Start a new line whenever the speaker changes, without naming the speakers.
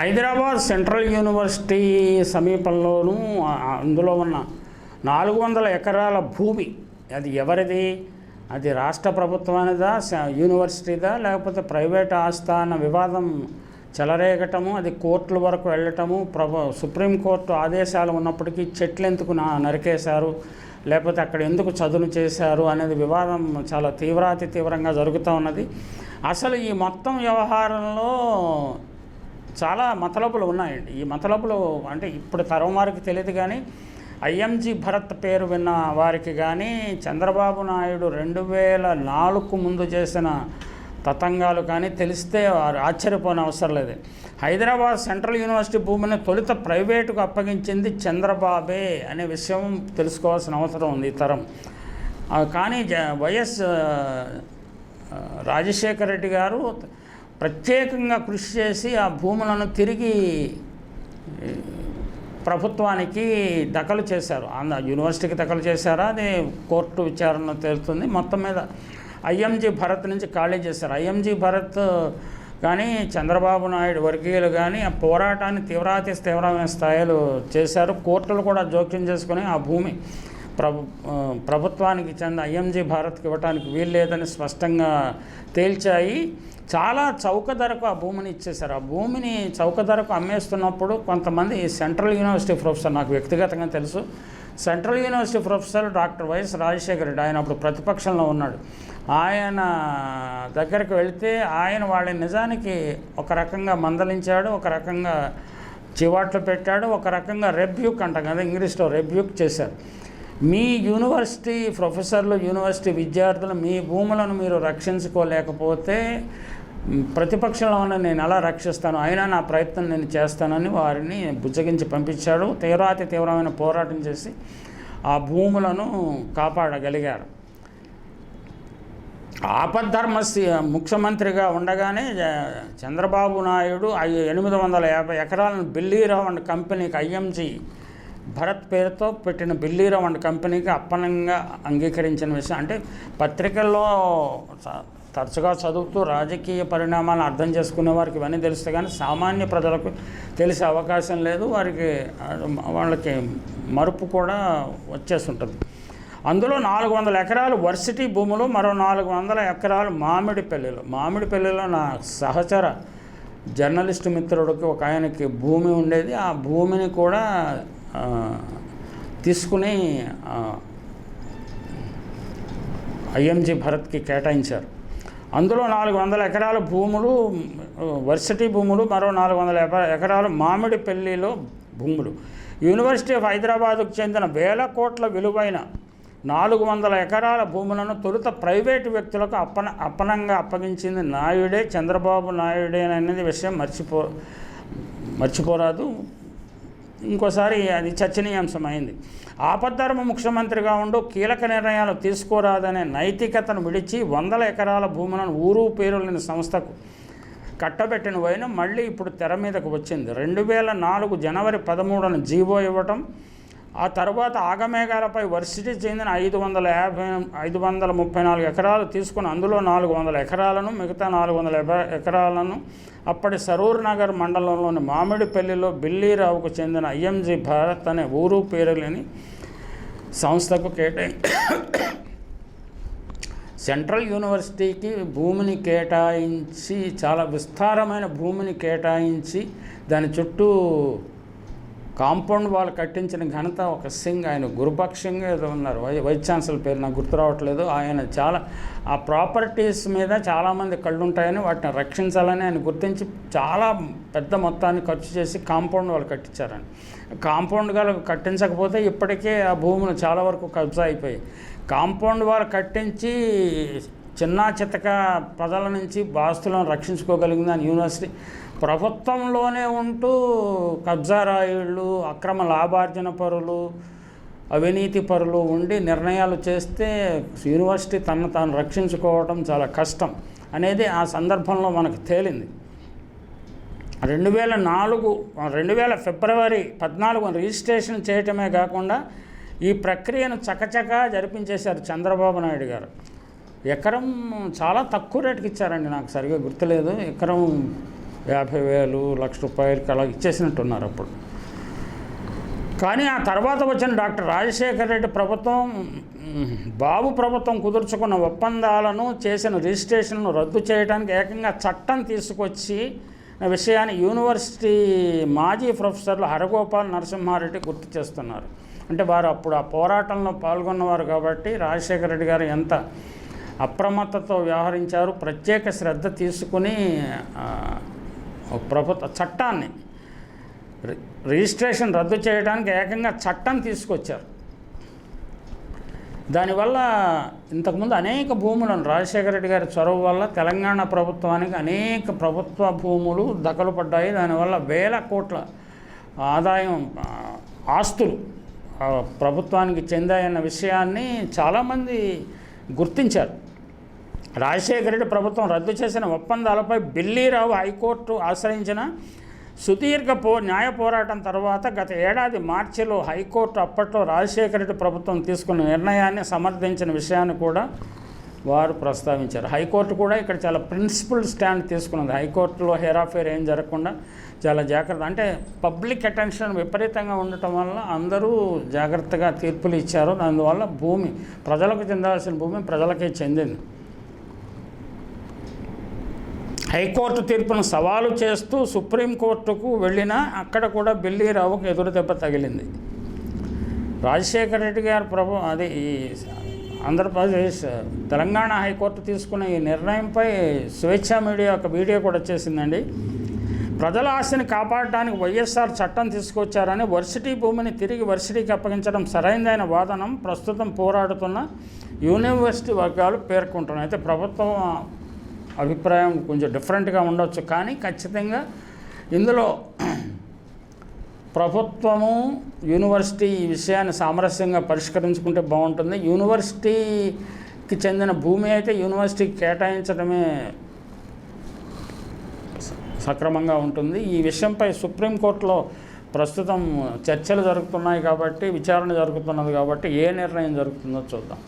Hyderabad central university సమీపంలోనూ అందులో ఉన్న నాలుగు వందల ఎకరాల భూమి అది ఎవరిది? అది రాష్ట్ర ప్రభుత్వానిదా యూనివర్సిటీదా లేకపోతే ప్రైవేట్ ఆస్థాన వివాదం చెలరేగటము అది కోర్టుల వరకు వెళ్ళటము ప్రభు సుప్రీంకోర్టు ఆదేశాలు ఉన్నప్పటికీ చెట్లు ఎందుకు నా నరికేశారు? లేకపోతే అక్కడ ఎందుకు చదును చేశారు? అనేది వివాదం చాలా తీవ్రాతి తీవ్రంగా జరుగుతూ ఉన్నది. అసలు ఈ మొత్తం వ్యవహారంలో చాలా మతలబులు ఉన్నాయండి. ఈ మతలబులు అంటే ఇప్పుడు తరం వారికి తెలియదు కానీ ఐఎంజీ భరత్ పేరు విన్న వారికి కానీ చంద్రబాబు నాయుడు రెండు వేల నాలుగు ముందు చేసిన తతంగాలు కానీ తెలిస్తే వారు ఆశ్చర్యపోని అవసరం లేదు. హైదరాబాద్ సెంట్రల్ యూనివర్సిటీ భూమిని తొలుత ప్రైవేటుకు అప్పగించింది చంద్రబాబే అనే విషయం తెలుసుకోవాల్సిన అవసరం ఉంది ఈ తరం. కానీ జ- వైఎస్ రాజశేఖర రెడ్డి గారు ప్రత్యేకంగా కృషి చేసి ఆ భూములను తిరిగి ప్రభుత్వానికి దఖలు చేశారు. ఆంధ్ర యూనివర్సిటీకి దఖలు చేశారా? అది కోర్టు విచారణ తెలుస్తుంది మొత్తం మీద ఐఎంజీ భరత్ నుంచి ఖాళీ చేశారు. ఐఎంజీ భరత్ కానీ చంద్రబాబు నాయుడు వర్గీయులు కానీ ఆ పోరాటాన్ని తీవ్రాతి తీవ్రమైన స్థాయిలో చేశారు. కోర్టులు కూడా జోక్యం చేసుకుని ఆ భూమి ప్రభు ప్రభుత్వానికి చెందిన ఐఎంజీ భారత్కి ఇవ్వడానికి వీలు లేదని స్పష్టంగా తేల్చాయి. చాలా చౌక ధరకు ఆ భూమిని ఇచ్చేశారు. ఆ భూమిని చౌక ధరకు అమ్మేస్తున్నప్పుడు కొంతమంది సెంట్రల్ యూనివర్సిటీ ప్రొఫెసర్ నాకు వ్యక్తిగతంగా తెలుసు central university professor doctor YS Rajasekhar Reddy ఆయన అప్పుడు ప్రతిపక్షంలో ఉన్నాడు. ఆయన దగ్గరికి వెళితే ఆయన వాళ్ళ నిజానికి ఒక రకంగా మందలించాడు ఒక రకంగా చివాట్లు పెట్టాడు ఒక రకంగా రెబ్యూక్ అంటాం కదా ఇంగ్లీష్లో రెబ్యూక్ చేశారు. మీ యూనివర్సిటీ ప్రొఫెసర్లు యూనివర్సిటీ విద్యార్థులు మీ భూములను మీరు రక్షించుకోలేకపోతే ప్రతిపక్షంలో నేను ఎలా రక్షిస్తాను? అయినా నా ప్రయత్నం నేను చేస్తానని వారిని బుజ్జగించి పంపించాడు. తీవ్రాతి తీవ్రమైన పోరాటం చేసి ఆ భూములను కాపాడగలిగారు. ఆపద్ధర్మ ముఖ్యమంత్రిగా ఉండగానే చంద్రబాబు నాయుడు ఐ- ఎనిమిది వందల యాభై ఎకరాలను బిల్లీరావు అండ్ కంపెనీకి ఐఎంజీ భరత్ పేరుతో పెట్టిన బిల్లీరావు అండ్ కంపెనీకి అప్పనంగా అంగీకరించిన విషయం. అంటే పత్రికల్లో తరచుగా చదువుతూ రాజకీయ పరిణామాలను అర్థం చేసుకునే వారికి ఇవన్నీ తెలుస్తాయి కానీ సామాన్య ప్రజలకు తెలిసే అవకాశం లేదు. వారికి వాళ్ళకి మరుపు కూడా వచ్చేస్తుంటుంది. అందులో నాలుగు వందల ఎకరాలు వర్సిటీ భూములు మరో నాలుగు వందల ఎకరాలు మామిడి పెళ్ళిలో మామిడి పెళ్ళిలో నా సహచర జర్నలిస్ట్ మిత్రుడికి ఒక ఆయనకి భూమి ఉండేది. ఆ భూమిని కూడా తీసుకుని ఐఎంజీ భరత్కి కేటాయించారు. అందులో నాలుగు వందల ఎకరాల భూములు వర్సిటీ భూములు మరో నాలుగు వందల ఎకరాలు మామిడి పెళ్ళిలో భూములు. యూనివర్సిటీ ఆఫ్ హైదరాబాద్కు చెందిన వేల కోట్ల విలువైన నాలుగు వందల ఎకరాల భూములను తొలుత ప్రైవేటు వ్యక్తులకు అప్పన అప్పనంగా అప్పగించింది నాయుడే. చంద్రబాబు నాయుడే అనేది విషయం మర్చిపో మర్చిపోరాదు. ఇంకోసారి అది చర్చనీయాంశమైంది. ఆపద్ధర్మ ముఖ్యమంత్రిగా ఉండు కీలక నిర్ణయాలు తీసుకోరాదనే నైతికతను విడిచి వందల ఎకరాల భూములను ఊరు పేరు లేని సంస్థకు కట్టబెట్టిన వైన మళ్ళీ ఇప్పుడు తెర మీదకు వచ్చింది. రెండు వేల నాలుగు జనవరి పదమూడున జీవో ఇవ్వటం ఆ తర్వాత ఆగమేఘాలపై వర్సిటీ చెందిన ఐదు వందల యాభై ఐదు వందల ముప్పై నాలుగు ఎకరాలు తీసుకుని అందులో నాలుగు వందల ఎకరాలను మిగతా నాలుగు వందల ఎకరాలను అప్పటి సరూర్ నగర్ మండలంలోని మామిడిపల్లిలో బిల్లీరావుకు చెందిన ఐఎంజీ భారత్ అనే ఊరు పేరు లేని సంస్థకు కేటాయి సెంట్రల్ యూనివర్సిటీకి భూమిని కేటాయించి చాలా విస్తారమైన భూమిని కేటాయించి దాని చుట్టూ కాంపౌండ్ వాళ్ళు కట్టించిన ఘనత ఒక సింగ్ ఆయన గురుపక్షంగా ఏదో ఉన్నారు. వై వైస్ ఛాన్సలర్ పేరు నాకు గుర్తు రావట్లేదు ఆయన చాలా ఆ ప్రాపర్టీస్ మీద చాలామంది కళ్ళు ఉంటాయని వాటిని రక్షించాలని ఆయన గుర్తించి చాలా పెద్ద మొత్తాన్ని ఖర్చు చేసి కాంపౌండ్ వాళ్ళు కట్టించారని. కాంపౌండ్ వాళ్ళు కట్టించకపోతే ఇప్పటికే ఆ భూములు చాలా వరకు కబ్జా అయిపోయాయి. కాంపౌండ్ వాళ్ళు కట్టించి చిన్న చితక ప్రజల నుంచి బాస్తులను రక్షించుకోగలిగిందని యూనివర్సిటీ ప్రభుత్వంలోనే ఉంటూ కబ్జారాయుళ్ళు అక్రమ లాభార్జన పరులు అవినీతి పరులు ఉండి నిర్ణయాలు చేస్తే యూనివర్సిటీ తన తాను రక్షించుకోవడం చాలా కష్టం అనేది ఆ సందర్భంలో మనకు తేలింది. రెండు వేల నాలుగు రెండు వేల ఫిబ్రవరి పద్నాలుగు రిజిస్ట్రేషన్ చేయటమే కాకుండా ఈ ప్రక్రియను చకచకా జరిపించేశారు చంద్రబాబు నాయుడు గారు. ఎకరం చాలా తక్కువ రేటుకి ఇచ్చారండి నాకు సరిగా గుర్తులేదు. ఎకరం యాభై వేలు లక్ష రూపాయలకి అలా ఇచ్చేసినట్టున్నారు అప్పుడు. కానీ ఆ తర్వాత వచ్చిన డాక్టర్ రాజశేఖర రెడ్డి ప్రభుత్వం బాబు ప్రభుత్వం కుదుర్చుకున్న ఒప్పందాలను చేసిన రిజిస్ట్రేషన్ను రద్దు చేయడానికి ఏకంగా చట్టం తీసుకొచ్చి విషయాన్ని యూనివర్సిటీ మాజీ ప్రొఫెసర్లు హరగోపాల్ నరసింహారెడ్డి గుర్తు చేస్తున్నారు. అంటే వారు అప్పుడు ఆ పోరాటంలో పాల్గొన్నవారు కాబట్టి రాజశేఖర రెడ్డి గారు ఎంత అప్రమత్తతో వ్యవహరించారు ప్రత్యేక శ్రద్ధ తీసుకుని ప్రభుత్వ చట్టాన్ని రిజిస్ట్రేషన్ రద్దు చేయడానికి ఏకంగా చట్టం తీసుకొచ్చారు. దానివల్ల ఇంతకుముందు అనేక భూములను రాజశేఖర రెడ్డి గారి చొరవ వల్ల తెలంగాణ ప్రభుత్వానికి అనేక ప్రభుత్వ భూములు దఖలు పడ్డాయి. దానివల్ల వేల కోట్ల ఆదాయం ఆస్తులు ప్రభుత్వానికి చెందాయన్న విషయాన్ని చాలామంది గుర్తించారు. రాజశేఖర రెడ్డి ప్రభుత్వం రద్దు చేసిన ఒప్పందాలపై బిల్లీరావు హైకోర్టు ఆశ్రయించిన సుదీర్ఘ పో న్యాయ పోరాటం తర్వాత గత ఏడాది మార్చిలో హైకోర్టు అప్పట్లో రాజశేఖర రెడ్డి ప్రభుత్వం తీసుకున్న నిర్ణయాన్ని సమర్థించిన విషయాన్ని కూడా వారు ప్రస్తావించారు. హైకోర్టు కూడా ఇక్కడ చాలా ప్రిన్సిపల్ స్టాండ్ తీసుకున్నది. హైకోర్టులో హెరాఫేర్ ఏం జరగకుండా చాలా జాగ్రత్త అంటే పబ్లిక్ అటెన్షన్ విపరీతంగా ఉండటం వల్ల అందరూ జాగ్రత్తగా తీర్పులు ఇచ్చారు. అందువల్ల భూమి ప్రజలకు చెందాల్సిన భూమి ప్రజలకే చెందింది. హైకోర్టు తీర్పును సవాలు చేస్తూ సుప్రీంకోర్టుకు వెళ్ళినా అక్కడ కూడా బిల్లీరావుకు ఎదురు దెబ్బ తగిలింది. రాజశేఖర రెడ్డి గారు ప్రభు అది ఈ ఆంధ్రప్రదేశ్ తెలంగాణ హైకోర్టు తీసుకున్న ఈ నిర్ణయంపై స్వేచ్ఛ మీడియా ఒక వీడియో కూడా వచ్చేసిందండి. ప్రజల ఆస్తిని కాపాడటానికి వైఎస్ఆర్ చట్టం తీసుకొచ్చారని వర్సిటీ భూమిని తిరిగి వర్సిటీకి అప్పగించడం సరైనదైన వాదనం ప్రస్తుతం పోరాడుతున్న యూనివర్సిటీ వర్గాలు పేర్కొంటున్నాయి. అయితే ప్రభుత్వం అభిప్రాయం కొంచెం డిఫరెంట్గా ఉండొచ్చు. కానీ ఖచ్చితంగా ఇందులో ప్రభుత్వము యూనివర్సిటీ ఈ విషయాన్ని సామరస్యంగా పరిష్కరించుకుంటే బాగుంటుంది. యూనివర్సిటీకి చెందిన భూమి అయితే యూనివర్సిటీకి కేటాయించడమే సక్రమంగా ఉంటుంది. ఈ విషయంపై సుప్రీంకోర్టులో ప్రస్తుతం చర్చలు జరుగుతున్నాయి కాబట్టి విచారణ జరుగుతున్నది కాబట్టి ఏ నిర్ణయం జరుగుతుందో చూద్దాం.